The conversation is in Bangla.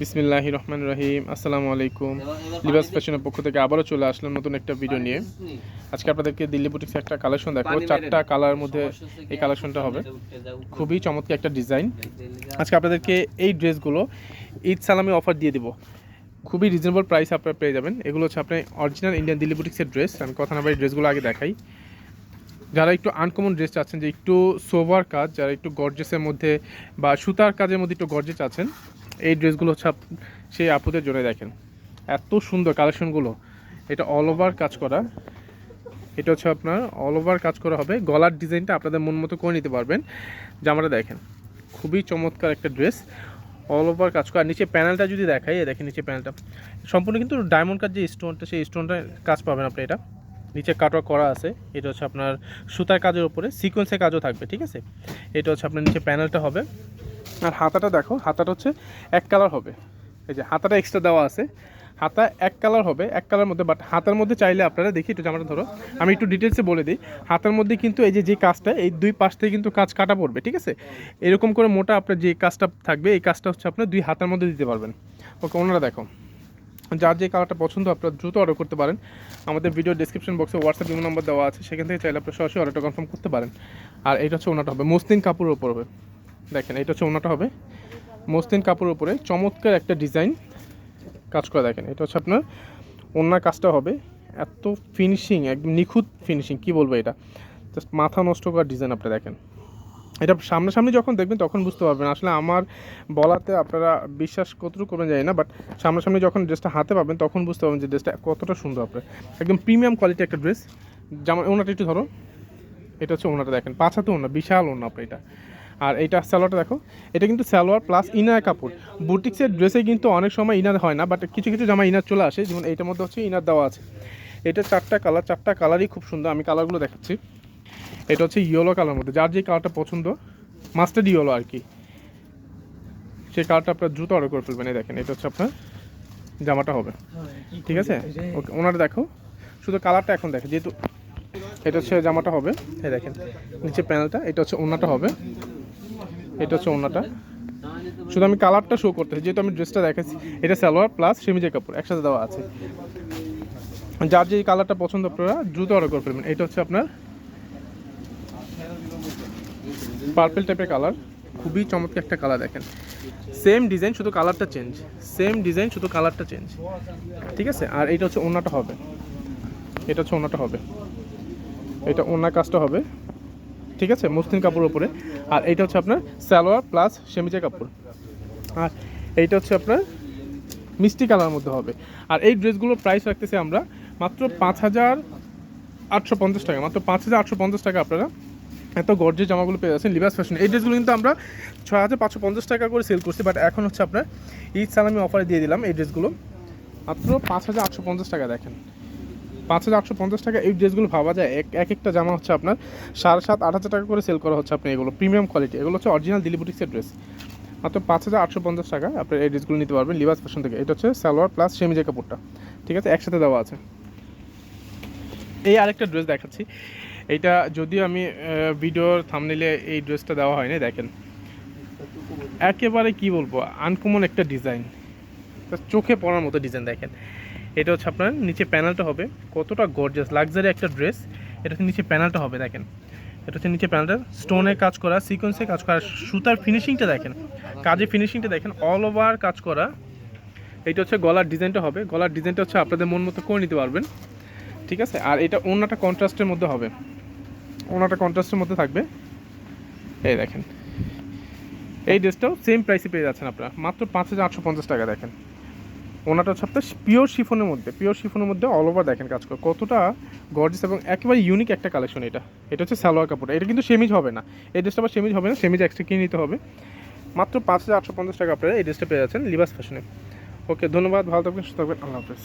বিসমিল্লাহ রহমান রহিম আসসালামু আলাইকুম। লিবাস ফ্যাশনের পক্ষ থেকে আবারও চলে আসলাম নতুন একটা ভিডিও নিয়ে। আজকে আপনাদেরকে দিল্লি বুটিক্স একটা কালেকশন দেখাবো। চারটা কালার মধ্যে এই কালেকশনটা হবে। খুবই চমৎকার একটা ডিজাইন আজকে আপনাদেরকে এই ড্রেসগুলো ঈদ সালামি অফার দিয়ে দিব। খুবই রিজনেবল প্রাইস আপনারা পেয়ে যাবেন। এগুলো হচ্ছে আপনার অরিজিনাল ইন্ডিয়ান দিল্লি বুটিক্সের ড্রেস আমি কথা না বাড়ি ড্রেসগুলো আগে দেখাই। যারা একটু আনকমন ড্রেস চাচ্ছেন যে একটু সোভার কাজ যারা একটু গর্জেসের মধ্যে বা সুতার কাজের মধ্যে একটু গর্জেস আছেন এই ড্রেসগুলো হচ্ছে সেই আপুদের জন্য দেখেন। এত সুন্দর কালেকশনগুলো। এটা অল ওভার কাজ করা। এটা হচ্ছে আপনার অল ওভার কাজ করা হবে। গলার ডিজাইনটা আপনাদের মন মতো করে নিতে পারবেন। জামাটা দেখেন, খুবই চমৎকার একটা ড্রেস। অল ওভার কাজ করা। নিচে প্যানেলটা যদি দেখাই দেখেন নিচে প্যানেলটা। সম্পূর্ণ কিন্তু ডায়মন্ড কাজ যে স্টোনটা সেই স্টোনটা কাজ পাবেন আপনি এটা। নিচে কাটওয়ার্ক করা আছে। এটা হচ্ছে আপনার সুতার কাজের উপরে। সিকোয়েন্সের কাজও থাকবে, ঠিক আছে? এটা হচ্ছে আপনার নিচে প্যানেলটা হবে। আর হাতাটা দেখো, হাতাটা হচ্ছে এক কালার হবে। এই যে হাতাটা এক্সট্রা দেওয়া আছে। হাতা এক কালার হবে, এক কালার মধ্যে বাট হাতার মধ্যে চাইলে আপনারা দেখি, একটু জামাটা ধরো, আমি একটু ডিটেলসে বলে দিই। হাতার মধ্যে কিন্তু এই যে যে কাজটা, এই দুই পাশ থেকে কিন্তু কাজ কাটা পড়বে, ঠিক আছে? এরকম করে মোটা আপনার যে কাজটা থাকবে, এই কাজটা হচ্ছে আপনার দুই হাতার মধ্যে দিতে পারবেন। ওকে, ওনারা দেখো। যার যে কালারটা পছন্দ, আপনারা দ্রুত অর্ডার করতে পারেন। আমাদের ভিডিও ডিসক্রিপশন বক্সে হোয়াটসঅ্যাপ ইমো নাম্বার দেওয়া আছে, সেখান থেকে চাইলে আপনারা সরাসরি অর্ডারটা কনফার্ম করতে পারেন। আর এটা হচ্ছে ওনাটা হবে, মসলিন কাপড়ের ওপর হবে। দেখেন, এটা হচ্ছে ওনাটা হবে। মসলিন কাপড়ের উপরে চমৎকার একটা ডিজাইন কাজ করে দেখেন। এটা হচ্ছে আপনার, ওনার কাজটা হবে এত ফিনিশিং একদম নিখুঁত ফিনিশিং কি বলব এটা? জাস্ট মাথা নষ্ট করার ডিজাইন আপনি দেখেন। এটা সামনাসামনি যখন দেখবেন, তখন বুঝতে পারবেন। আসলে আমার বলাতে আপনারা বিশ্বাস কতটুকু করবেন যায় না বাট সামনাসামনি যখন ড্রেসটা হাতে পাবেন, তখন বুঝতে পারবেন যে ড্রেসটা কতটা সুন্দর আপনার। একদম প্রিমিয়াম কোয়ালিটি একটা ড্রেস জামা, ওনাটা একটু ধরো। এটা হচ্ছে ওনাটা দেখেন। পাঁচ হাতে ওনা, বিশাল ওনা আপনার এটা। আর এইটা সালোয়ারটা দেখো, এটা কিন্তু সালোয়ার প্লাস ইনার কাপড়। বুটিক্সের ড্রেসে কিন্তু অনেক সময় ইনার হয় না বাট কিছু কিছু জামা ইনার চলে আসে, যেমন এইটার মধ্যে হচ্ছে ইনার দেওয়া আছে। এটা চারটা কালার চারটা কালারই খুব সুন্দর, আমি কালারগুলো দেখাচ্ছি। এটা হচ্ছে ইয়েলো কালার মধ্যে, যার যে কালারটা পছন্দ মাস্টার্ড ইয়েলো আর কি। সেই কালারটা আপনার দ্রুত অর্ডার করে ফেলবেন, এই দেখেন, এটা হচ্ছে আপনার জামাটা হবে। ঠিক আছে? ওকে, ওনারা দেখো, শুধু কালারটা এখন দেখে, যেহেতু এটা হচ্ছে জামাটা হবে, এই দেখেন নিচে প্যানেলটা এটা হচ্ছে ওনাটা হবে। এটা হচ্ছে ওনাটা। শুধু আমি কালারটা শো করতেছি, যেহেতু আমি ড্রেসটা দেখাচ্ছি, এটা সালোয়ার প্লাস সেমিজের কাপড়, একসাথে দেওয়া আছে। যার যে কালারটা পছন্দ আপনারা দ্রুত অর্ডার করে ফেলবেন। এটা হচ্ছে আপনার পার্পল টাইপের কালার খুবই চমৎকার একটা কালার দেখেন। সেম ডিজাইন শুধু কালারটা চেঞ্জ সেম ডিজাইন শুধু কালারটা চেঞ্জ ঠিক আছে? আর এটা হচ্ছে ওনাটা হবে। এটা হচ্ছে ওনাটা হবে। এটা ওনার কাজটা হবে। ঠিক আছে? মসলিন কাপড়ের উপরে। আর এইটা হচ্ছে আপনার সালোয়ার প্লাস সেমিজের কাপড়। আর এইটা হচ্ছে আপনার মিষ্টি কালার মধ্যে হবে। আর এই ড্রেসগুলোর প্রাইস রাখতেছি আমরা মাত্র পাঁচ হাজার আটশো পঞ্চাশ টাকা। মাত্র পাঁচ হাজার আটশো পঞ্চাশ টাকা আপনারা এত গর্জের জামাগুলো পেয়ে যাচ্ছেন। লিবাস ফ্যাশন এই ড্রেসগুলো কিন্তু আমরা ছয় হাজার পাঁচশো পঞ্চাশ টাকা করে সেল করছি বাট এখন হচ্ছে আপনার ঈদ সালামি অফারে দিয়ে দিলাম এই ড্রেসগুলো। মাত্র পাঁচ হাজার আটশো পঞ্চাশ টাকা দেখেন। পাঁচ হাজার আটশো পঞ্চাশ টাকা এই ড্রেসগুলো ভাবা যায়। এক এক একটা জামা হচ্ছে আপনার সাড়ে সাত, আট হাজার টাকা করে সেল করা হচ্ছে আপনি এগুলো। প্রিমিয়াম কোয়ালিটি এগুলো হচ্ছে অরিজিনাল দিলি বুটিক্সের ড্রেস মাত্র পাঁচ হাজার আটশো পঞ্চাশ টাকা আপনার এই ড্রেসগুলো নিতে পারবেন লিবাস ফ্যাশন থেকে। এটা হচ্ছে সালোয়ার প্লাস সেমিজের কাপড়টা। ঠিক আছে? একসাথে দেওয়া আছে। এই আরেকটা ড্রেস দেখাচ্ছি। এইটা যদিও আমি ভিডিওর থামনিলে এই ড্রেসটা দেওয়া হয়নি, দেখেন। একেবারে কি বলব আনকমন একটা ডিজাইন চোখে পড়ার মতো ডিজাইন দেখেন। এটা হচ্ছে আপনার নিচে প্যানেলটা হবে। কতটা গর্জাস লাক্সারি একটা ড্রেস এটা হচ্ছে নিচে প্যানেলটা হবে, দেখেন। এটা হচ্ছে নিচে প্যানেলটা স্টোনের কাজ করা সিকোয়েন্সে কাজ করা সুতার ফিনিশিংটা দেখেন। কাজে ফিনিশিংটা দেখেন অল ওভার কাজ করা। এইটা হচ্ছে গলার ডিজাইনটা হবে। গলার ডিজাইনটা হচ্ছে আপনাদের মন মতো করে নিতে পারবেন। ঠিক আছে? আর এটা অন্যটা কন্ট্রাস্টের মধ্যে হবে। ওনাটা কন্ট্রাস্টের মধ্যে থাকবে। এই দেখেন। এই ড্রেসটাও সেম প্রাইসে পেয়ে যাচ্ছেন আপনারা। মাত্র পাঁচ হাজার আটশো পঞ্চাশ টাকা, দেখেন। ওনাটা আপনার পিওর শিফনের মধ্যে পিওর শিফনের মধ্যে অল ওভার দেখেন কাজ করে। কতটা গর্জিস এবং একেবারে ইউনিক একটা কালেকশন এটা। এটা হচ্ছে সালোয়ার কাপড় এটা কিন্তু সেমিজ হবে না। এই ড্রেসটা আবার সেমিজ হবে না, সেমিজ এক্সট্রা কিনে নিতে হবে। মাত্র পাঁচ হাজার আটশো পঞ্চাশ টাকা আপনারা এই ড্রেসটা পেয়ে যাচ্ছেন লিবাস ফ্যাশনে ওকে ধন্যবাদ, ভালো থাকবেন, সুস্থ থাকবেন। আল্লাহ হাফেজ।